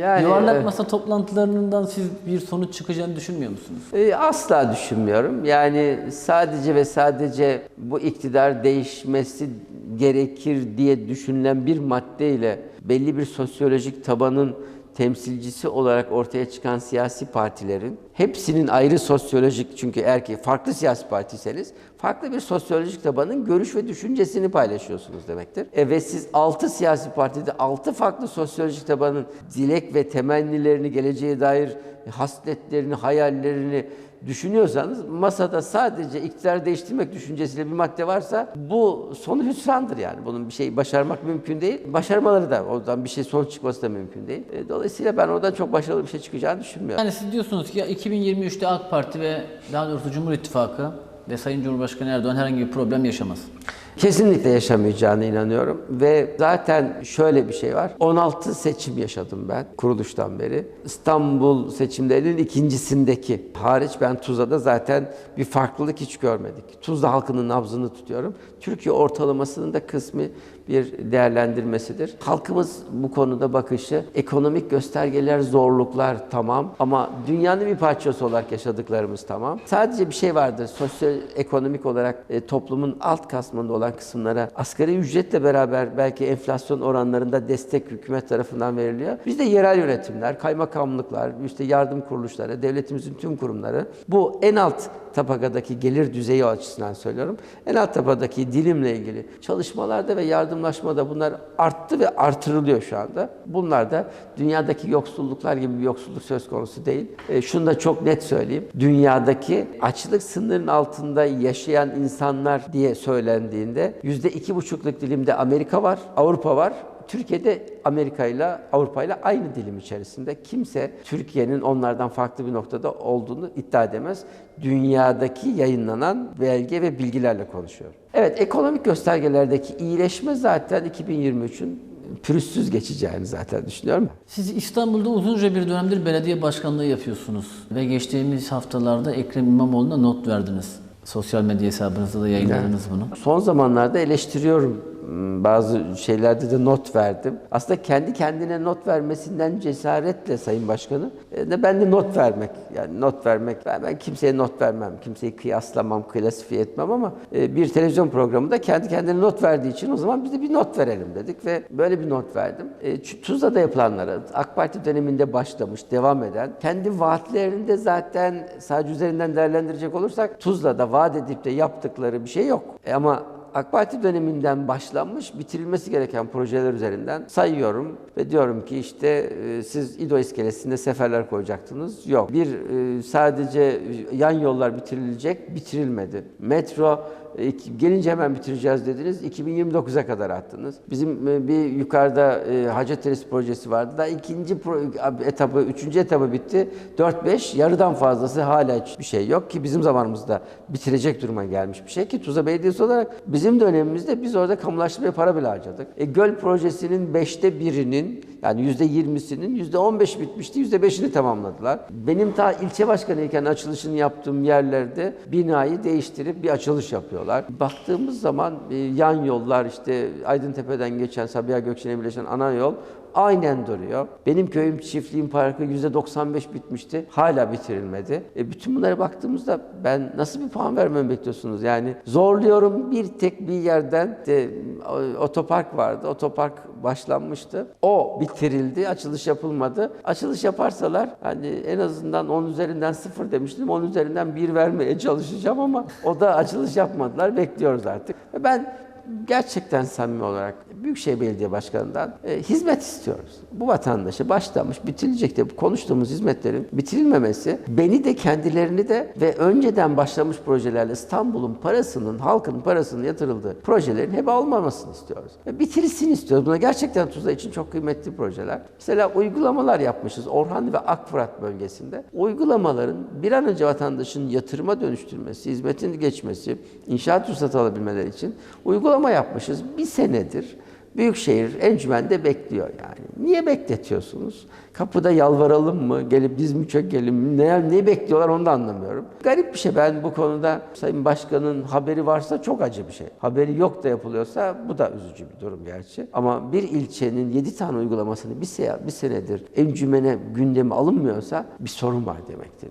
Yani, Yuvarlak evet. masa toplantılarından siz bir sonuç çıkacağını düşünmüyor musunuz? E, Asla düşünmüyorum. Yani sadece ve sadece bu iktidar değişmesi gerekir diye düşünülen bir maddeyle belli bir sosyolojik tabanın temsilcisi olarak ortaya çıkan siyasi partilerin hepsinin ayrı sosyolojik çünkü ki farklı siyasi partiyseniz farklı bir sosyolojik tabanın görüş ve düşüncesini paylaşıyorsunuz demektir. E ve siz 6 siyasi partide 6 farklı sosyolojik tabanın dilek ve temennilerini geleceğe dair hasletlerini, hayallerini düşünüyorsanız masada sadece iktidar değiştirmek düşüncesiyle bir madde varsa bu sonu hüsrandır yani. Bunun bir şey başarmak mümkün değil. Başarmaları da oradan bir şey sonuç çıkması da mümkün değil. E, Dolayısıyla ben oradan çok başarılı bir şey çıkacağını düşünmüyorum. Yani siz diyorsunuz ki ya 2023'te AK Parti ve daha doğrusu Cumhur İttifakı ve Sayın Cumhurbaşkanı Erdoğan herhangi bir problem yaşamaz. Kesinlikle yaşamayacağına inanıyorum ve zaten şöyle bir şey var. 16 seçim yaşadım ben kuruluştan beri. İstanbul seçimlerinin ikincisindeki hariç ben Tuzla'da zaten bir farklılık hiç görmedik. Tuzla halkının nabzını tutuyorum. Türkiye ortalamasının da kısmı bir değerlendirmesidir. Halkımız bu konuda bakışı ekonomik göstergeler, zorluklar tamam ama dünyanın bir parçası olarak yaşadıklarımız tamam. Sadece bir şey vardır. Sosyal ekonomik olarak e, toplumun alt kasmında olan kısımlara asgari ücretle beraber belki enflasyon oranlarında destek hükümet tarafından veriliyor. Bizde yerel yönetimler, kaymakamlıklar, işte yardım kuruluşları, devletimizin tüm kurumları bu en alt tabakadaki gelir düzeyi açısından söylüyorum. En alt tabakadaki dilimle ilgili çalışmalarda ve yardımlaşmada bunlar arttı ve artırılıyor şu anda. Bunlar da dünyadaki yoksulluklar gibi bir yoksulluk söz konusu değil. E, şunu da çok net söyleyeyim. Dünyadaki açlık sınırının altında yaşayan insanlar diye söylendiğinde iki buçukluk dilimde Amerika var, Avrupa var. Türkiye'de Amerika ile Avrupa ile aynı dilim içerisinde. Kimse Türkiye'nin onlardan farklı bir noktada olduğunu iddia edemez. Dünyadaki yayınlanan belge ve bilgilerle konuşuyor. Evet, ekonomik göstergelerdeki iyileşme zaten 2023'ün pürüzsüz geçeceğini zaten düşünüyorum. Siz İstanbul'da uzunca bir dönemdir belediye başkanlığı yapıyorsunuz ve geçtiğimiz haftalarda Ekrem İmamoğlu'na not verdiniz. Sosyal medya hesabınızda da yayınladınız bunu. Son zamanlarda eleştiriyorum. Hmm, Bazı şeylerde de not verdim. Aslında kendi kendine not vermesinden cesaretle Sayın Başkanı e, de ben de not vermek. Yani not vermek. Ben, ben kimseye not vermem. Kimseyi kıyaslamam, klasifiye etmem ama e, bir televizyon programında kendi kendine not verdiği için o zaman biz de bir not verelim dedik ve böyle bir not verdim. E, Tuzla'da yapılanlara AK Parti döneminde başlamış, devam eden, kendi vaatlerini de zaten sadece üzerinden değerlendirecek olursak Tuzla'da vaat edip de yaptıkları bir şey yok. E, ama AK Parti döneminden başlanmış bitirilmesi gereken projeler üzerinden sayıyorum ve diyorum ki işte e, siz İdo iskelesinde seferler koyacaktınız. Yok. Bir e, sadece yan yollar bitirilecek, bitirilmedi. Metro e, gelince hemen bitireceğiz dediniz. 2029'a kadar attınız. Bizim bir yukarıda e, Hacettepe projesi vardı. Daha ikinci etabı, üçüncü etabı bitti. 4-5 yarıdan fazlası hala hiçbir şey yok ki bizim zamanımızda bitirecek duruma gelmiş bir şey ki Tuzla Belediyesi olarak bizim dönemimizde biz orada kamulaştırmaya para bile harcadık. E, göl projesinin beşte birinin yani yüzde yirmisinin yüzde on beş bitmişti, yüzde beşini tamamladılar. Benim ta ilçe başkanıyken açılışını yaptığım yerlerde binayı değiştirip bir açılış yapıyorlar. Baktığımız zaman e, yan yollar işte Aydıntepe'den geçen Sabiha Gökçen'e birleşen ana yol aynen duruyor. Benim köyüm çiftliğim parkı %95 bitmişti. Hala bitirilmedi. E bütün bunlara baktığımızda ben nasıl bir puan vermemi bekliyorsunuz? Yani zorluyorum bir tek bir yerden de, otopark vardı. Otopark başlanmıştı. O bitirildi. Açılış yapılmadı. Açılış yaparsalar hani en azından 10 üzerinden 0 demiştim. 10 üzerinden 1 vermeye çalışacağım ama o da açılış yapmadılar. Bekliyoruz artık. Ben gerçekten samimi olarak Büyükşehir Belediye Başkanı'ndan e, hizmet istiyoruz. Bu vatandaşa başlamış, bitirilecek de konuştuğumuz hizmetlerin bitirilmemesi beni de kendilerini de ve önceden başlamış projelerle İstanbul'un parasının, halkın parasının yatırıldığı projelerin heba olmamasını istiyoruz. Ve bitirsin istiyoruz. Buna gerçekten Tuzla için çok kıymetli projeler. Mesela uygulamalar yapmışız Orhanlı ve Akfırat bölgesinde. Uygulamaların bir an önce vatandaşın yatırıma dönüştürmesi, hizmetin geçmesi, inşaat ruhsatı alabilmeleri için uygulama yapmışız. Bir senedir Büyükşehir encümende bekliyor yani. Niye bekletiyorsunuz? Kapıda yalvaralım mı? Gelip diz mi çökelim mi? Ne, ne bekliyorlar onu da anlamıyorum. Garip bir şey. Ben bu konuda Sayın Başkan'ın haberi varsa çok acı bir şey. Haberi yok da yapılıyorsa bu da üzücü bir durum gerçi. Ama bir ilçenin 7 tane uygulamasını bir, se- bir senedir encümene gündeme alınmıyorsa bir sorun var demektir.